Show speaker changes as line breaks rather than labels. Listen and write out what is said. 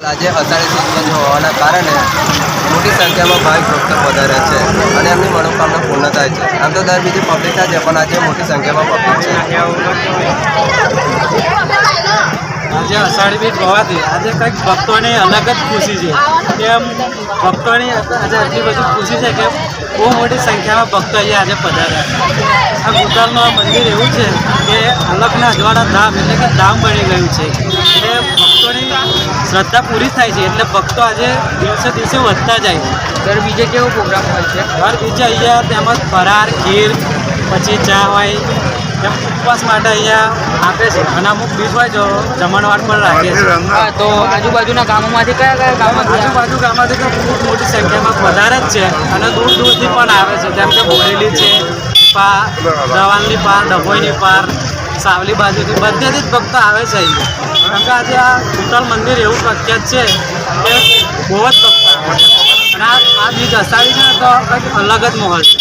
આજે અષાઢી સુદ હોવાના કારણે મોટી સંખ્યામાં ભાવિક ભક્તો વધારે છે અને એમની મનોકામના પૂર્ણ થાય છે. આમ તો દર બીજી પબ્લિક થાય છે પણ આજે મોટી સંખ્યામાં પબ્લિક છે.
આજે અષાઢી બીજ હોવાથી આજે કંઈક ભક્તોની અલગ જ ખુશી છે. કે આમ ભક્તોની આજે આટલી બધી ખુશી છે કે બહુ મોટી સંખ્યામાં ભક્તો અહીંયા આજે પધાર્યા આ ગુતાલનું આ મંદિર એવું છે કે અલગના અજવાળા ધામ એટલે કે ધામ બની ગયું છે. એટલે ભક્તોની શ્રદ્ધા પૂરી થાય છે એટલે ભક્તો આજે દિવસે દિવસે વધતા જાય છે.
દર બીજે કેવો પ્રોગ્રામ હોય છે?
દર બીજે અહીંયા તેમજ ફરાર ખીર પછી ચા હોય એમ ઉપવાસ માટે અહીંયા આપે છે. અને અમુક બીજ હોય જો જમણવાર પણ રાખે છે
તો આજુબાજુના ગામોમાંથી કયા કયા ગામમાંથી
આજુબાજુ ગામમાંથી તો ખૂબ મોટી સંખ્યામાં વધારે જ છે અને દૂર દૂરથી પણ આવે છે. જેમ કે બોરેલી છે પા જવાનની પાર ડભોઈની પાર સાવલી બાજુથી બધેથી જ ભક્તો આવે છે અહીંયા. કારણ કે આજે આ ઉત્તલ મંદિર એવું પ્રખ્યાત છે કે બહુ જ ભક્તો આવે છે. અને આ આ બીજ અસાવી છે તો કંઈક અલગ જ માહોલ છે.